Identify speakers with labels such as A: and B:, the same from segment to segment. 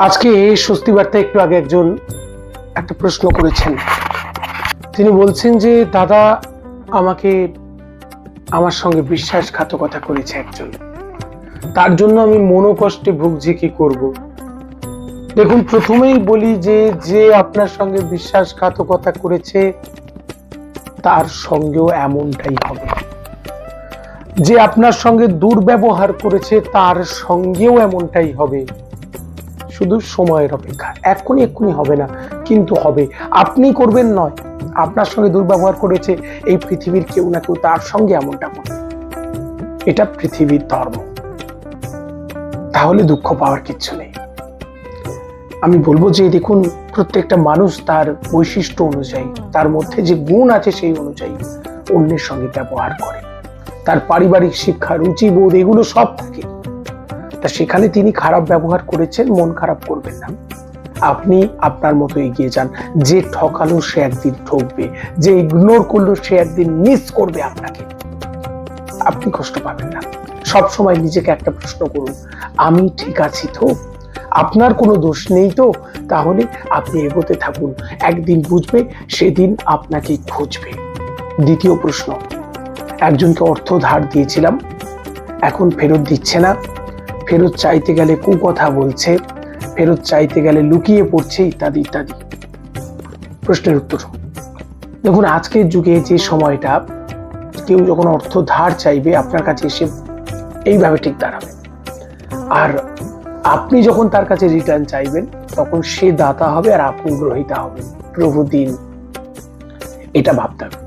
A: আজকে স্বস্তি বার্তা একটু আগে একজন একটা প্রশ্ন করেছেন। তিনি বলছেন যে, দাদা আমাকে আমার সঙ্গে বিশ্বাসঘাতকতা করেছে একজন। তার জন্য আমি মনোকষ্টে ভুগছি, কি করব? দেখুন, প্রথমেই বলি যে যে আপনার সঙ্গে বিশ্বাসঘাতকতা করেছে, তার সঙ্গেও এমনটাই হবে। যে আপনার সঙ্গে দুর্ব্যবহার করেছে, তার সঙ্গেও এমনটাই হবে। শুধু সময়ের অপেক্ষা। এক্ষুনি এক্ষুনি হবে না, কিন্তু হবে। আপনি করবেন নয়। আপনার সঙ্গে দুর্ব্যবহার করেছে এই পৃথিবীর কেউ না কেউ, তার সঙ্গে এমনটা করবে এটা পৃথিবীর ধর্ম। তাহলে দুঃখ পাওয়ার কিচ্ছু নেই। আমি বলব যে দেখুন, প্রত্যেকটা মানুষ তার বৈশিষ্ট্য অনুযায়ী, তার মধ্যে যে গুণ আছে সেই অনুযায়ী অন্যের সঙ্গে ব্যবহার করে। তার পারিবারিক শিক্ষা রুচিবোধ এগুলো সব থাকে। তা সেখানে তিনি খারাপ ব্যবহার করেছেন, মন খারাপ করবেন না। আপনি আপনার মতো এগিয়ে যান। যে ঠকালো সে একদিন ঠকবে, যে ইগনোর করল সে একদিন মিস করবে আপনাকে। আপনি কষ্ট পাবেন না। সব সময় নিজেকে একটা প্রশ্ন করুন, আমি ঠিক আছি তো? আপনার কোনো দোষ নেই তো? তাহলে আপনি এগোতে থাকুন। একদিন বুঝবে, সেদিন আপনাকে খুঁজবে। দ্বিতীয় প্রশ্ন, একজনকে অর্থ ধার দিয়েছিলাম, এখন ফেরত দিচ্ছে না। ফেরত চাইতে গেলে কুকথা বলছে, ফেরত চাইতে গেলে লুকিয়ে পড়ছে ইত্যাদি ইত্যাদি। প্রশ্নের উত্তর। দেখুন, আজকের যুগে যে সময়টা, কেউ যখন অর্থ ধার চাইবে, আপনার কাছে এসে এইভাবে ঠিক দাঁড়াবে। আর আপনি যখন তার কাছে রিটার্ন চাইবেন, তখন সে দাতা হবে আর আপনি গ্রহিতা হবেন প্রভু দিন, এটা ভাবতে হবে।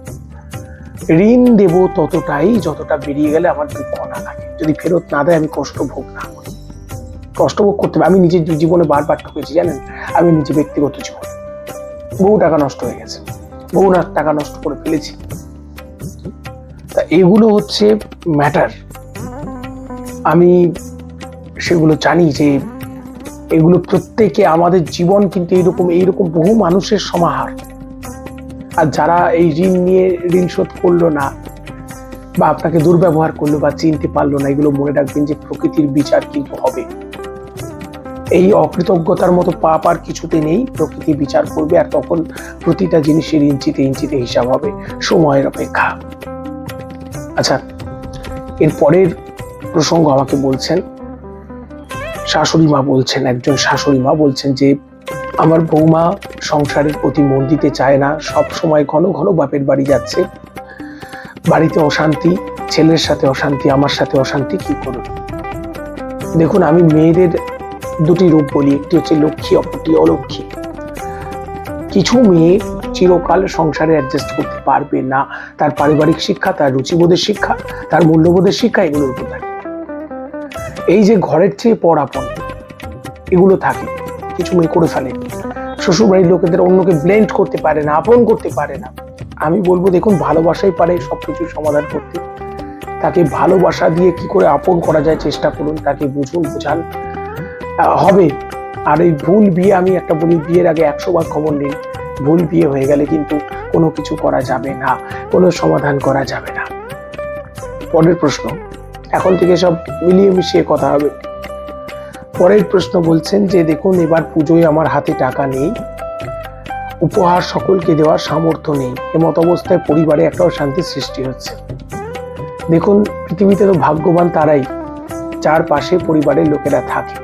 A: ঋণ দেব ততটাই যতটা বেরিয়ে গেলে আমার দুঃখ না লাগে। যদি ফেরত না দেয়, আমি কষ্ট ভোগ না করি। কষ্ট ভোগ করতে আমি নিজের জীবনে বারবার ঠকেছি, জানেন? আমি নিজে ব্যক্তিগত জীবনে। বহু টাকা নষ্ট হয়ে গেছে। বহু টাকা নষ্ট করে ফেলেছি। তা এগুলো হচ্ছে ম্যাটার আমি সেগুলো জানি যে এগুলো প্রত্যেকে আমাদের জীবন কিন্তু এইরকম এইরকম বহু মানুষের সমাহার। আর যারা এই ঋণ নিয়ে ঋণ শোধ করল না, বা আপনাকে দুর্ব্যবহার করল বা চিনতে পারল না, এগুলো মনে রাখবেন যে প্রকৃতির বিচার কিন্তু হবে। এই অকৃতজ্ঞতার মতো পাপ আর কিছুতে নেই, প্রকৃতি বিচার করবে আর তখন প্রতিটা জিনিসের ইঞ্চিতে ইঞ্চিতে হিসাব হবে, সময়ের অপেক্ষা। আচ্ছা এর পরের প্রসঙ্গ আমাকে বলছেন, শাশুড়ি মা বলছেন, একজন শাশুড়ি মা বলছেন যে আমার বৌমা সংসারের প্রতি মন দিতে চায় না, সব সময় ঘন ঘন বাপের বাড়ি যাচ্ছে। বাড়িতে অশান্তি, ছেলের সাথে অশান্তি, আমার সাথে অশান্তি, কি করব? দেখুন, আমি মেয়েদের দুটি রূপ বলি, একটি হচ্ছে লক্ষ্মী, অপরটি অলক্ষ্মী। কিছু মেয়ে চিরকাল সংসারে অ্যাডজাস্ট করতে পারবে না। তার পারিবারিক শিক্ষা, তার রুচিবোধের শিক্ষা, তার মূল্যবোধের শিক্ষা, এগুলোর উপর থাকে। এই যে ঘরের চেয়ে পরাপন এগুলো থাকে। কিছু মেয়ে করে ফেলে। শ্বশুরবাড়ির লোকেদের অন্যকে ব্লেন্ড করতে পারে না, আপন করতে পারে না। আমি বলব, দেখুন, ভালোবাসাই পারে সবকিছু সমাধান করতে। তাকে ভালোবাসা দিয়ে কি করে আপন করা যায় চেষ্টা করুন, তাকে বুঝুন, বোঝান। হবে। আর এই ভুল বিয়ে আমি একটা বলি, বিয়ের আগে একশো বার খবর নিন। ভুল বিয়ে হয়ে গেলে কিন্তু কোনো কিছু করা যাবে না, কোনো সমাধান করা যাবে না। পরের প্রশ্ন, এখন থেকে সব মিলিয়ে মিশিয়ে কথা হবে। পরের প্রশ্ন বলছেন যে, দেখুন, এবার পুজোয় আমার হাতে টাকা নেই। উপহার সকলকে দেওয়ার সামর্থ্য নেই। এমত অবস্থায় পরিবারে একটা অশান্তির সৃষ্টি হচ্ছে দেখুন, পৃথিবীতে তো ভাগ্যবান তারাই যার পাশে পরিবারের লোকেরা থাকে।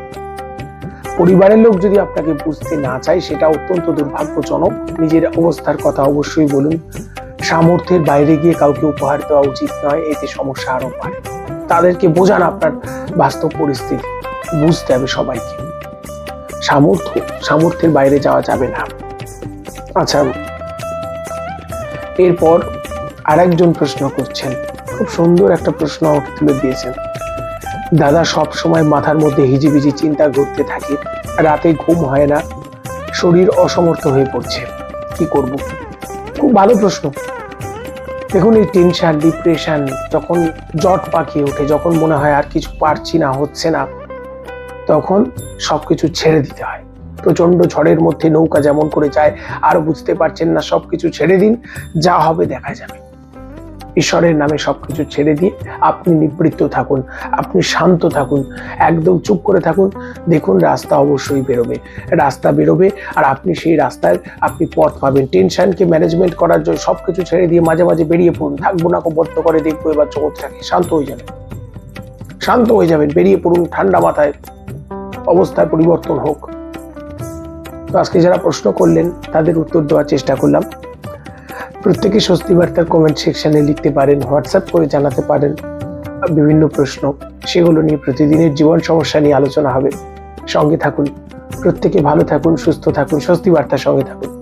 A: পরিবারের লোক যদি আপনাকে বুঝতে না চায়, সেটা অত্যন্ত দুর্ভাগ্যজনক। নিজের অবস্থার কথা অবশ্যই বলুন। সামর্থ্যের বাইরে গিয়ে কাউকে উপহার দেওয়া উচিত নয়, এতে সমস্যা আরও বাড়ে। তাদেরকে বোঝান আপনার বাস্তব পরিস্থিতি। বুঝতে হবে সবাইকে। সামর্থ্য, সামর্থ্যের বাইরে যাওয়া যাবে না। আচ্ছা এরপর আরেকজন প্রশ্ন করছেন। খুব সুন্দর একটা প্রশ্ন আমাকে তুলে দিয়েছেন। দাদা সব সময় মাথার মধ্যে হিজিবিজি চিন্তা ঘুরতে থাকে। রাতে ঘুম হয় না। শরীর অসমর্থ হয়ে পড়ছে। কি করব? খুব ভালো প্রশ্ন। দেখুন এই টেনশন ডিপ্রেশন যখন জট পাকিয়ে ওঠে, যখন মনে হয় আর কিছু পারছি না, হচ্ছে না। তখন সবকিছু ছেড়ে দিতে হয়। প্রচণ্ড ঝড়ের মধ্যে নৌকা যেমন করে যায় আর বুঝতে পারছেন না, সবকিছু ছেড়ে দিন, যা হবে দেখা যাবে। ঈশ্বরের নামে সবকিছু ছেড়ে দিয়ে আপনি নিবৃত্ত থাকুন, আপনি শান্ত থাকুন, একদম চুপ করে থাকুন। দেখুন, রাস্তা অবশ্যই বেরোবে। রাস্তা বেরোবে আর আপনি সেই রাস্তায় আপনি পথ পাবেন। টেনশনকে ম্যানেজমেন্ট করার জন্য সবকিছু ছেড়ে দিয়ে মাঝে মাঝে বেরিয়ে পড়ুন। থাকব না বদ্ধ করে দেখব, এবার জগৎটাকে শান্ত হয়ে যাবে শান্ত হয়ে যাবেন, বেরিয়ে পড়ুন ঠান্ডা মাথায়। অবস্থার পরিবর্তন হোক। তো আজকে যারা প্রশ্ন করলেন, তাদের উত্তর দেওয়ার চেষ্টা করলাম। প্রত্যেকে স্বস্তি বার্তার কমেন্ট সেকশানে লিখতে পারেন হোয়াটসঅ্যাপ করে জানাতে পারেন। বিভিন্ন প্রশ্ন, সেগুলো নিয়ে প্রতিদিনের জীবন সমস্যা নিয়ে আলোচনা হবে। সঙ্গে থাকুন। প্রত্যেকে ভালো থাকুন, সুস্থ থাকুন, স্বস্তি বার্তার সঙ্গে থাকুন।